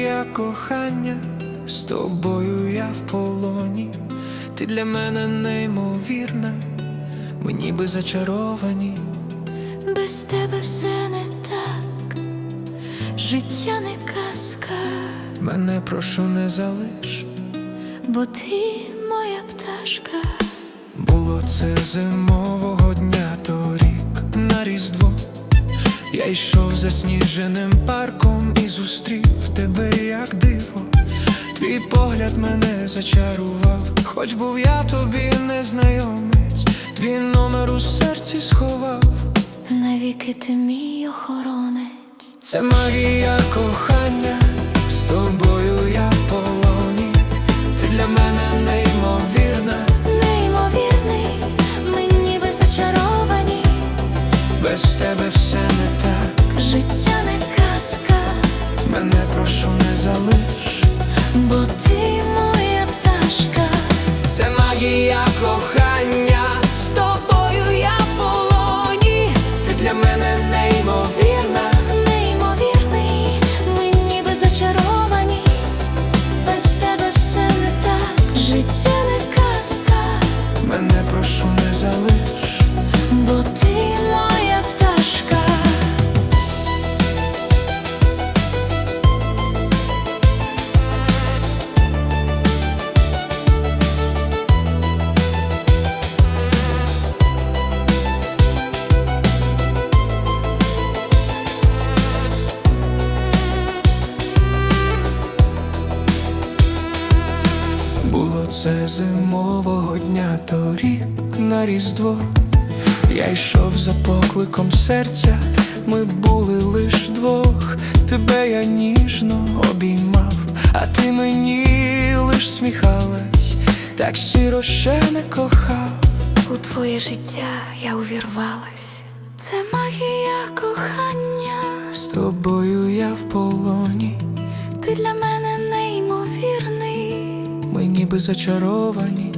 Магія кохання, з тобою я в полоні, ти для мене неймовірна, ми ніби зачаровані. Без тебе все не так, життя не казка, Мене прошу не залиш. бо ти моя пташка. Було це зимового дня торік на Різдво. Я йшов засніженим парком і зустрів тебе як диво. Твій погляд мене зачарував, хоч був я тобі незнайомець, твій номер у серці сховав. Навіки ти мій охоронець. Це магія кохання, з тобою я в полоні. Ти для мене неймовірна, Неймовірний, ми ніби зачаровані, без тебе неймовірна, Було це зимового дня торік на Різдво. Я йшов за покликом серця, ми були лиш вдвох, тебе я ніжно обіймав, а ти мені лиш сміхалась, так щиро ще не кохав. У твоє життя я увірвалась. Це магія кохання. З тобою я в полоні, Ти для мене ніби зачаровані.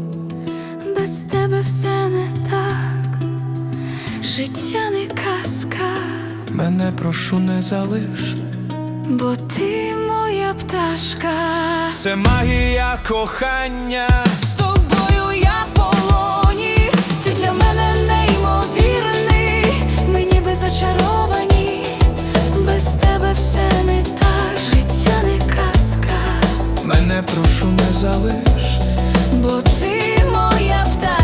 Без тебе все не так. Життя не казка, Мене прошу не залиш. бо ти моя пташка. Це магія кохання. З тобою я в полоні. Ти для мене неймовірний. Ми ніби зачаровані. Без тебе все не так. Життя не казка, Мене прошу не залиш бо ти моя вта.